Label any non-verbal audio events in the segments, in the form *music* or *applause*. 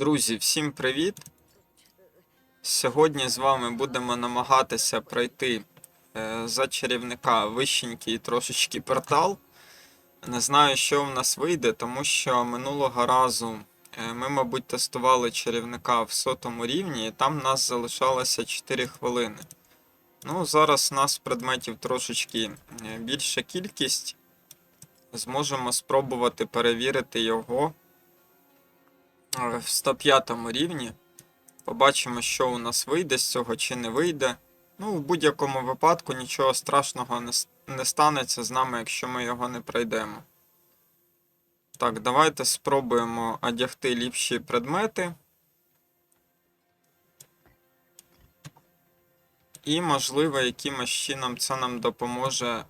Друзі, всім привіт! Сьогодні з вами будемо намагатися пройти е, за чарівника вищенький трошечки портал. Не знаю, що в нас вийде, тому що минулого разу е, ми, мабуть, тестували чарівника в сотому рівні, і там нас залишалося 4 хвилини. Ну, зараз у нас предметів трошечки е, більша кількість. Зможемо спробувати перевірити його в 105 рівні. Побачимо, що у нас вийде з цього чи не вийде. Ну, в будь-якому випадку нічого страшного не, не станеться з нами, якщо ми його не пройдемо. Так, давайте спробуємо одягти ліпші предмети. І, можливо, якимось чином це нам допоможе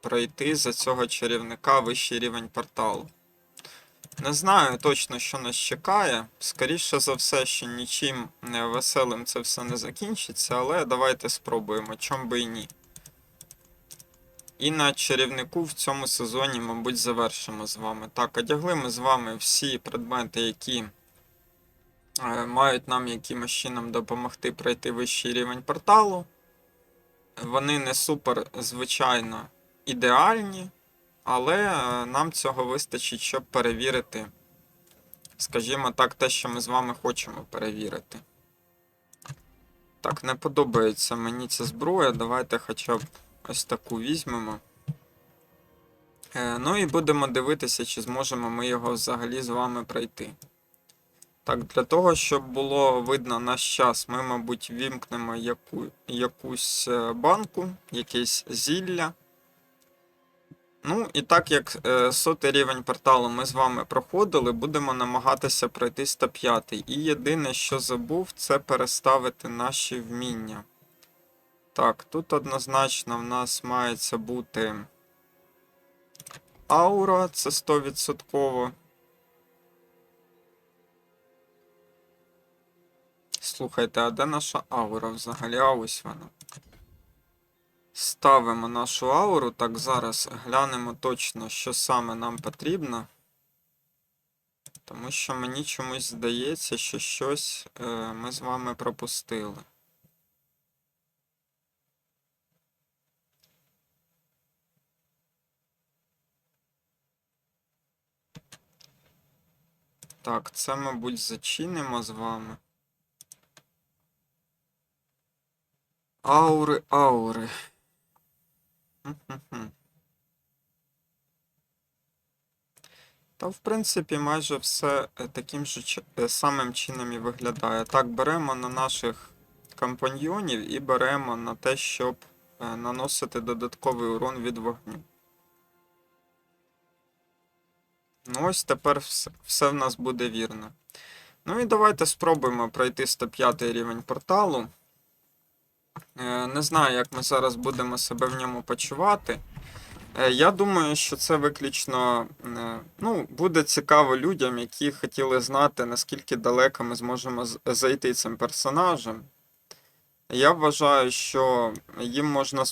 пройти за цього чарівника вищий рівень порталу. Не знаю точно, що нас чекає. Скоріше за все, що нічим веселим це все не закінчиться, але давайте спробуємо, чом би і ні. І на чарівнику в цьому сезоні, мабуть, завершимо з вами. Так, одягли ми з вами всі предмети, які е, мають нам якимось чином допомогти пройти вищий рівень порталу. Вони не супер, звичайно, ідеальні. Але е, нам цього вистачить, щоб перевірити, скажімо так, те, що ми з вами хочемо перевірити. Так, не подобається мені ця зброя. Давайте хоча б ось таку візьмемо. Е, ну і будемо дивитися, чи зможемо ми його взагалі з вами пройти. Так, для того, щоб було видно наш час, ми, мабуть, вімкнемо яку, якусь е, банку, якесь зілля. Ну, і так як е, сотий рівень порталу ми з вами проходили, будемо намагатися пройти 105. І єдине, що забув, це переставити наші вміння. Так, тут однозначно в нас мається бути аура, це 100%. Слухайте, а де наша аура взагалі? А ось вона. Ставимо нашу ауру. Так, зараз глянемо точно, що саме нам потрібно. Тому що мені чомусь здається, що щось е, ми з вами пропустили. Так, це, мабуть, зачинимо з вами. Аури, аури. Та, в принципі, майже все е, таким же е, самим чином і виглядає. Так, беремо на наших компаньйонів і беремо на те, щоб е, наносити додатковий урон від вогню. Ну, ось тепер все, все в нас буде вірно. Ну і давайте спробуємо пройти 105 рівень порталу. Е, Не знаю, як ми зараз будемо себе в ньому почувати. Е, Я думаю, що це виключно е, ну, буде цікаво людям, які хотіли знати, наскільки далеко ми зможемо зайти цим персонажем. Я вважаю, що їм можна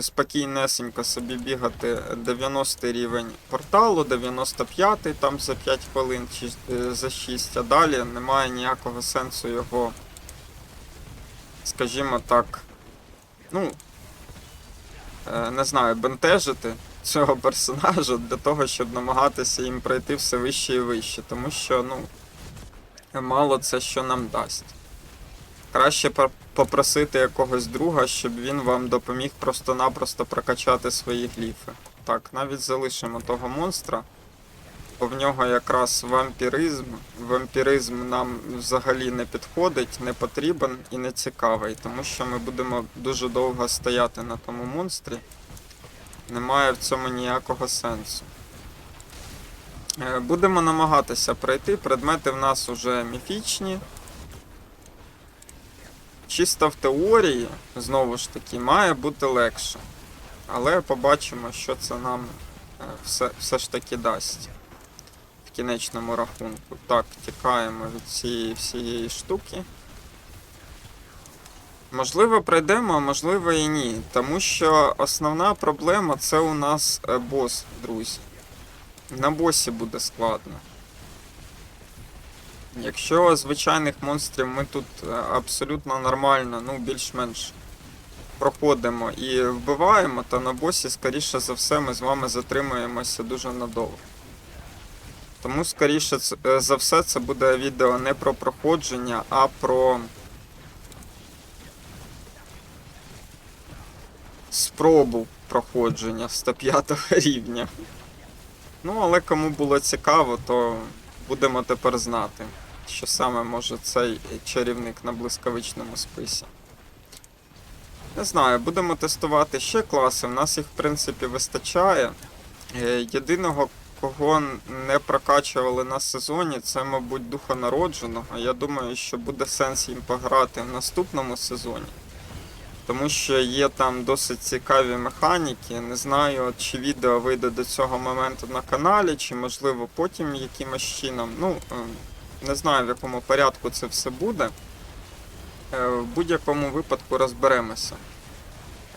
спокійнесенько собі бігати 90 рівень порталу, 95 там за 5 хвилин чи за 6, а далі немає ніякого сенсу його, скажімо так, ну, е, не знаю, бентежити цього персонажа для того, щоб намагатися їм пройти все вище і вище, тому що, ну, мало це що нам дасть. Краще попросити якогось друга, щоб він вам допоміг просто-напросто прокачати свої гліфи. Так, навіть залишимо того монстра. Бо в нього якраз вампіризм. Вампіризм нам взагалі не підходить, не потрібен і не цікавий, тому що ми будемо дуже довго стояти на тому монстрі. Немає в цьому ніякого сенсу. Е, Будемо намагатися пройти. Предмети в нас уже міфічні. Чисто в теорії, знову ж таки, має бути легше. Але побачимо, що це нам е, все, все ж таки дасть кінечному рахунку. Так, тікаємо від цієї всієї штуки. Можливо, пройдемо, а можливо і ні. Тому що основна проблема це у нас е, бос, друзі. На босі буде складно. Якщо звичайних монстрів ми тут е, абсолютно нормально, ну більш-менш проходимо і вбиваємо, то на босі, скоріше за все, ми з вами затримуємося дуже надовго. Тому, скоріше е, за все, це буде відео не про проходження, а про спробу проходження 105 *laughs* рівня. Ну, але кому було цікаво, то будемо тепер знати, що саме може цей чарівник на блискавичному списі. Не знаю, будемо тестувати ще класи. У нас їх, в принципі, вистачає. Е, Єдиного, кого не прокачували на сезоні, це, мабуть, духа народженого. Я думаю, що буде сенс їм пограти в наступному сезоні. Тому що є там досить цікаві механіки. Не знаю, чи відео вийде до цього моменту на каналі, чи можливо потім якимось чином. Ну, е, не знаю в якому порядку це все буде. Е, В будь-якому випадку розберемося.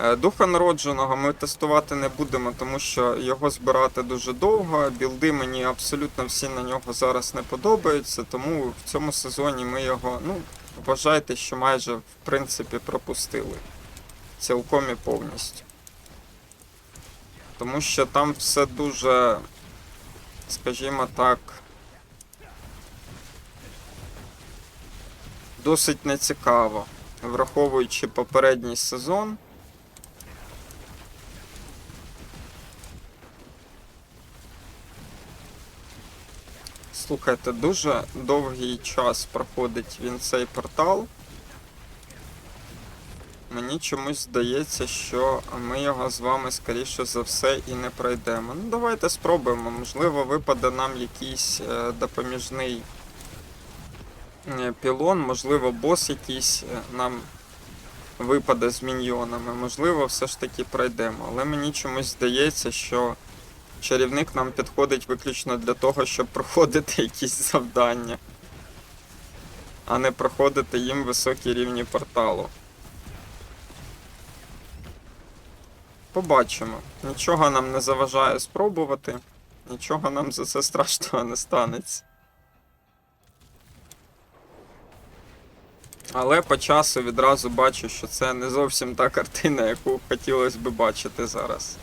Е, Духа народженого ми тестувати не будемо, тому що його збирати дуже довго. Білди мені абсолютно всі на нього зараз не подобаються, тому в цьому сезоні ми його, ну, вважайте, що майже в принципі пропустили. Цілком і повністю. Тому що там все дуже, скажімо так, досить нецікаво, враховуючи попередній сезон. Слухайте, дуже довгий час проходить він цей портал. Мені чомусь здається, що ми його з вами, скоріше за все, і не пройдемо. Ну, давайте спробуємо. Можливо, випаде нам якийсь е, допоміжний е, пілон, можливо, бос якийсь е, нам випаде з міньйонами. Можливо, все ж таки пройдемо. Але мені чомусь здається, що чарівник нам підходить виключно для того, щоб проходити якісь завдання, а не проходити їм високі рівні порталу. Побачимо. Нічого нам не заважає спробувати, нічого нам за це страшного не станеться. Але по часу відразу бачу, що це не зовсім та картина, яку хотілося би бачити зараз.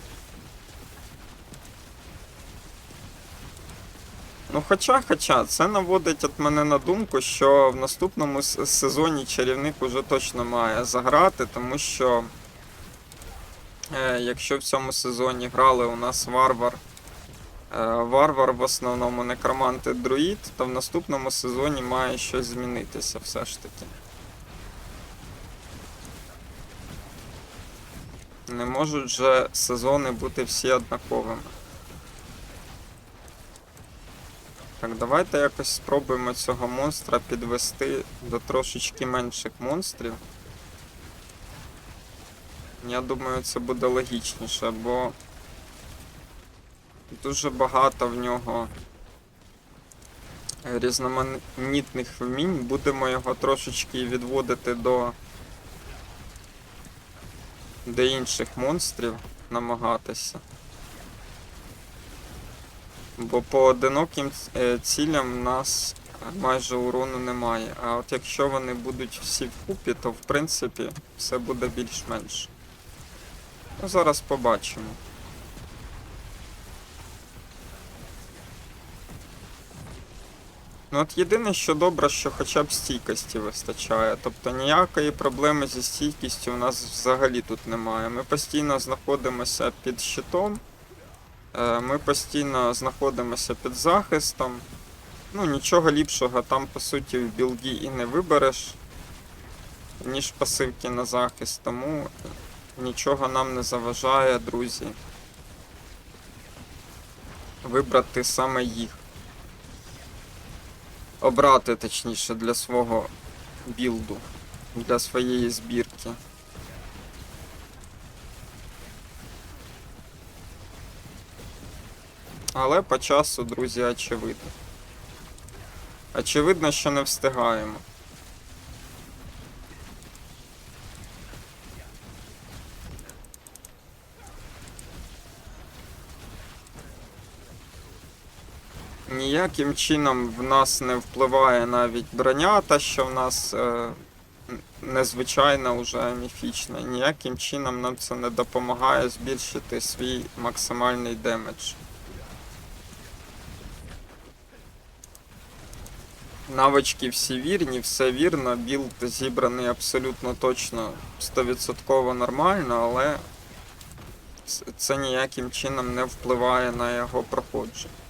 Ну, хоча, хоча, це наводить от мене на думку, що в наступному сезоні чарівник уже точно має заграти, тому що е, якщо в цьому сезоні грали у нас варвар, е, варвар в основному некромант і друїд, то в наступному сезоні має щось змінитися все ж таки. Не можуть же сезони бути всі однаковими. Так, давайте якось спробуємо цього монстра підвести до трошечки менших монстрів. Я думаю, це буде логічніше, бо дуже багато в нього різноманітних вмінь. Будемо його трошечки відводити до, до інших монстрів намагатися. Бо по одиноким е, цілям в нас майже урону немає. А от якщо вони будуть всі вкупі, то в принципі все буде більш-менш. Ну, зараз побачимо. Ну от єдине, що добре, що хоча б стійкості вистачає. Тобто ніякої проблеми зі стійкістю у нас взагалі тут немає. Ми постійно знаходимося під щитом. Е, Ми постійно знаходимося під захистом. Ну, нічого ліпшого там, по суті, в білді і не вибереш, ніж пасивки на захист, тому нічого нам не заважає, друзі. Вибрати саме їх. Обрати, точніше, для свого білду, для своєї збірки. Але по часу, друзі, очевидно. Очевидно, що не встигаємо. Ніяким чином в нас не впливає навіть броня, та що в нас е, незвичайна уже міфічна. Ніяким чином нам це не допомагає збільшити свій максимальний демедж. Навички всі вірні, все вірно, білд зібраний абсолютно точно 100% нормально, але це ніяким чином не впливає на його проходження.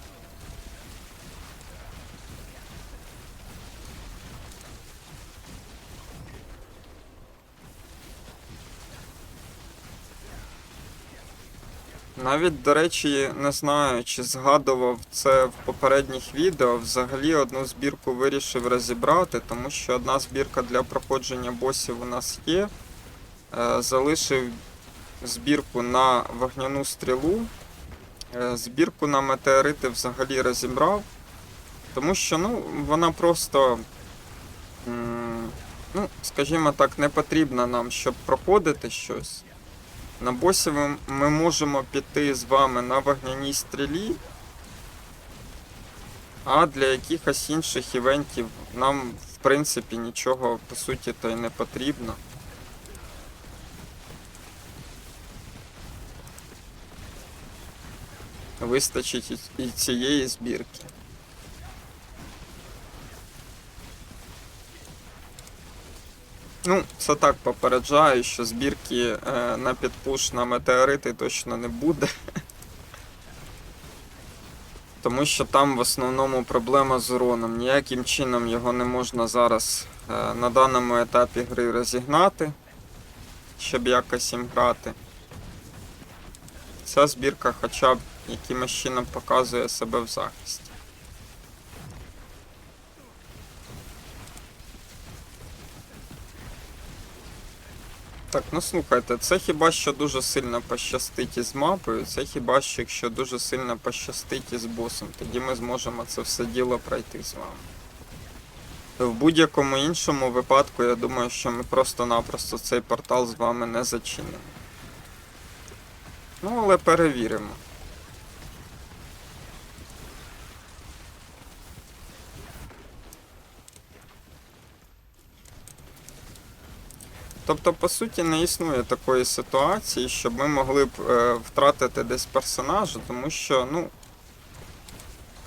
Навіть, до речі, не знаю, чи згадував це в попередніх відео. Взагалі одну збірку вирішив розібрати, тому що одна збірка для проходження босів у нас є. Е, Залишив збірку на вогняну стрілу. Е, Збірку на метеорити взагалі розібрав. Тому що ну, вона просто, ну, скажімо так, не потрібна нам, щоб проходити щось. На босі ми, можемо піти з вами на вогняній стрілі, а для якихось інших івентів нам, в принципі, нічого по суті то й не потрібно. Вистачить і цієї збірки. Ну, це так попереджаю, що збірки е, на підпуш на метеорити точно не буде. *laughs* Тому що там в основному проблема з уроном. Ніяким чином його не можна зараз е, на даному етапі гри розігнати, щоб якось їм грати. Ця збірка хоча б якимось чином показує себе в захисті. Так, ну слухайте, це хіба що дуже сильно пощастить із мапою, це хіба що якщо дуже сильно пощастить із босом, тоді ми зможемо це все діло пройти з вами. В будь-якому іншому випадку, я думаю, що ми просто-напросто цей портал з вами не зачинимо. Ну, але перевіримо. Тобто, по суті, не існує такої ситуації, щоб ми могли б е, втратити десь персонажа, тому що, ну,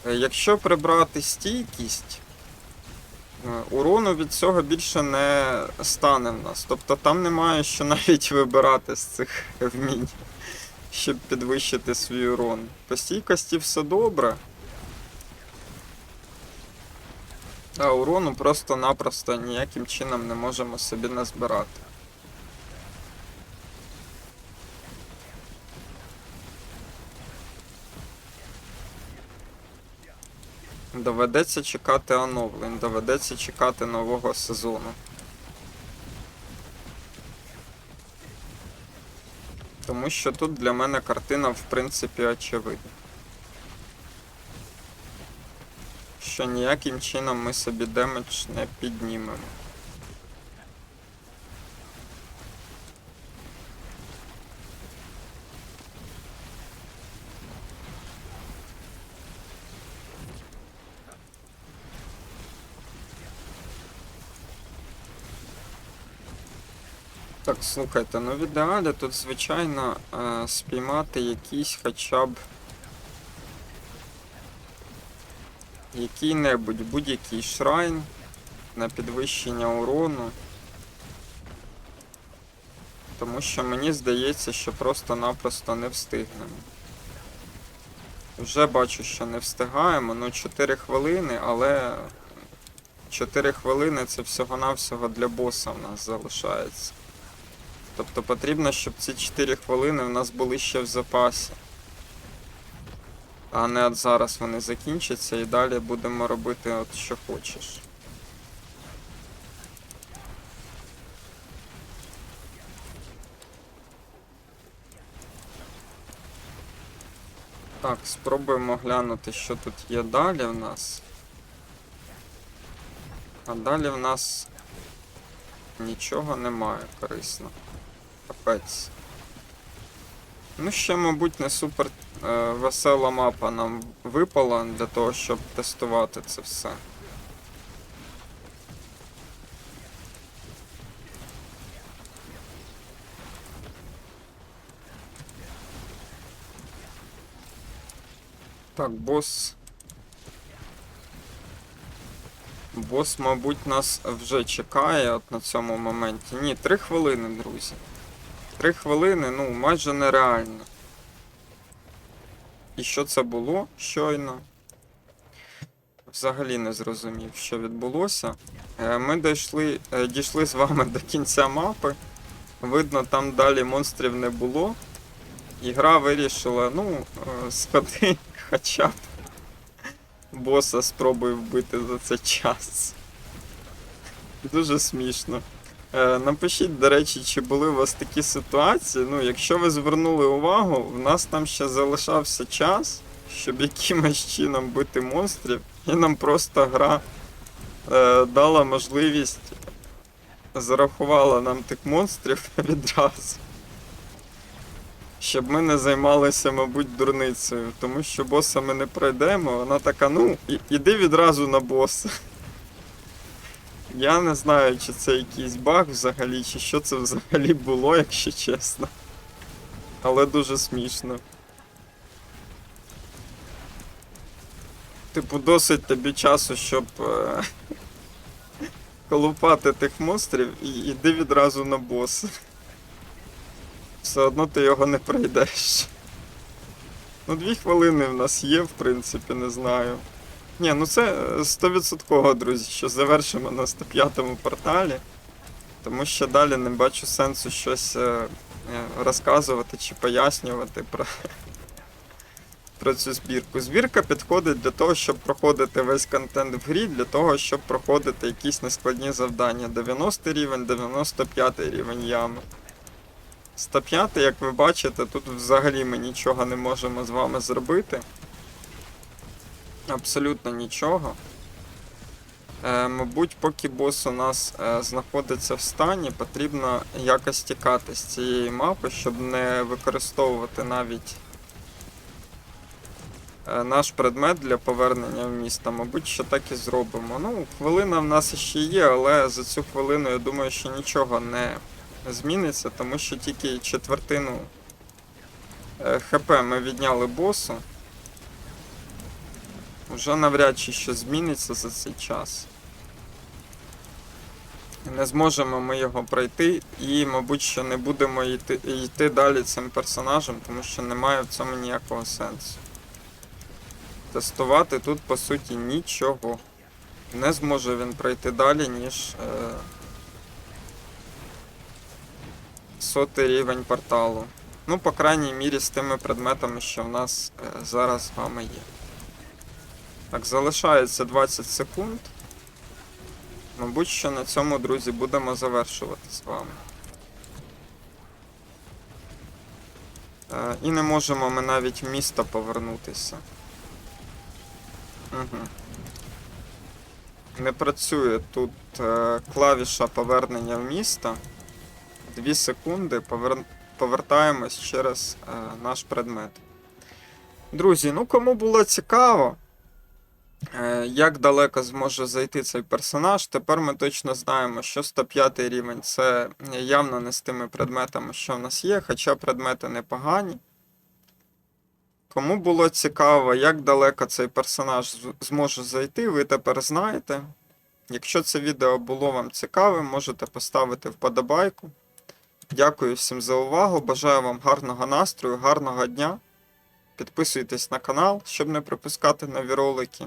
е, якщо прибрати стійкість, е, урону від цього більше не стане в нас. Тобто там немає що навіть вибирати з цих *laughs* вмінь, щоб підвищити свій урон. По стійкості все добре. А урону просто-напросто ніяким чином не можемо собі назбирати. Доведеться чекати оновлень, доведеться чекати нового сезону. Тому що тут для мене картина в принципі очевидна. Що ніяким чином ми собі демедж не піднімемо. Так, слухайте, ну в ідеалі тут, звичайно, е, спіймати якийсь хоча б який-небудь будь-який шрайн на підвищення урону. Тому що мені здається, що просто-напросто не встигнемо. Вже бачу, що не встигаємо, ну 4 хвилини, але 4 хвилини це всього-навсього для боса в нас залишається. Тобто потрібно, щоб ці 4 хвилини в нас були ще в запасі. А не от зараз вони закінчаться і далі будемо робити от що хочеш. Так, спробуємо глянути, що тут є далі в нас. А далі в нас нічого немає корисно. Капець. Ну, ще, мабуть, не супер е, весела мапа нам випала для того, щоб тестувати це все. Так, бос. Бос, мабуть, нас вже чекає от на цьому моменті. Ні, три хвилини, друзі. Три хвилини, ну, майже нереально. І що це було щойно? Взагалі не зрозумів, що відбулося. Е, Ми дійшли, е, дійшли з вами до кінця мапи. Видно, там далі монстрів не було. І гра вирішила, ну, е, сходи *laughs* хоча б боса спробуй вбити за цей час. Дуже смішно. Е, напишіть, до речі, чи були у вас такі ситуації. Ну, якщо ви звернули увагу, в нас там ще залишався час, щоб якимось чином бити монстрів, і нам просто гра е, дала можливість, зарахувала нам тих монстрів *laughs* відразу. Щоб ми не займалися, мабуть, дурницею, тому що боса ми не пройдемо, вона така, ну, іди відразу на боса. Я не знаю, чи це якийсь баг взагалі, чи що це взагалі було, якщо чесно. Але дуже смішно. Типу, досить тобі часу, щоб е- колупати тих монстрів і йди відразу на боса. Все одно ти його не пройдеш. Ну, дві хвилини в нас є, в принципі, не знаю. Ні, ну це е, 100% друзі, що завершимо на 105-му порталі. Тому що далі не бачу сенсу щось е, е, розказувати чи пояснювати про, про цю збірку. Збірка підходить для того, щоб проходити весь контент в грі, для того, щоб проходити якісь нескладні завдання. 90 рівень, 95 рівень ями. 105, як ви бачите, тут взагалі ми нічого не можемо з вами зробити. Абсолютно нічого. Е, мабуть, поки бос у нас е, знаходиться в стані, потрібно якось тікати з цієї мапи, щоб не використовувати навіть е, наш предмет для повернення в місто. Мабуть, що так і зробимо. Ну, хвилина в нас ще є, але за цю хвилину я думаю, що нічого не зміниться, тому що тільки четвертину е, ХП ми відняли босу. Вже навряд чи що зміниться за цей час. Не зможемо ми його пройти і, мабуть, що не будемо йти, йти далі цим персонажем, тому що немає в цьому ніякого сенсу. Тестувати тут, по суті, нічого. Не зможе він пройти далі, ніж е, сотий рівень порталу. Ну, по крайній мірі, з тими предметами, що в нас е, зараз з вами є. Так, залишається 20 секунд. Мабуть, що на цьому, друзі, будемо завершувати з вами. Е, і не можемо ми навіть в місто повернутися. Угу. Не працює тут е, клавіша повернення в місто. Дві секунди повер... повертаємось через е, наш предмет. Друзі, ну кому було цікаво, як далеко зможе зайти цей персонаж, тепер ми точно знаємо, що 105 рівень це явно не з тими предметами, що в нас є, хоча предмети непогані. Кому було цікаво, як далеко цей персонаж зможе зайти, ви тепер знаєте. Якщо це відео було вам цікавим, можете поставити вподобайку. Дякую всім за увагу. Бажаю вам гарного настрою, гарного дня. Підписуйтесь на канал, щоб не пропускати нові ролики.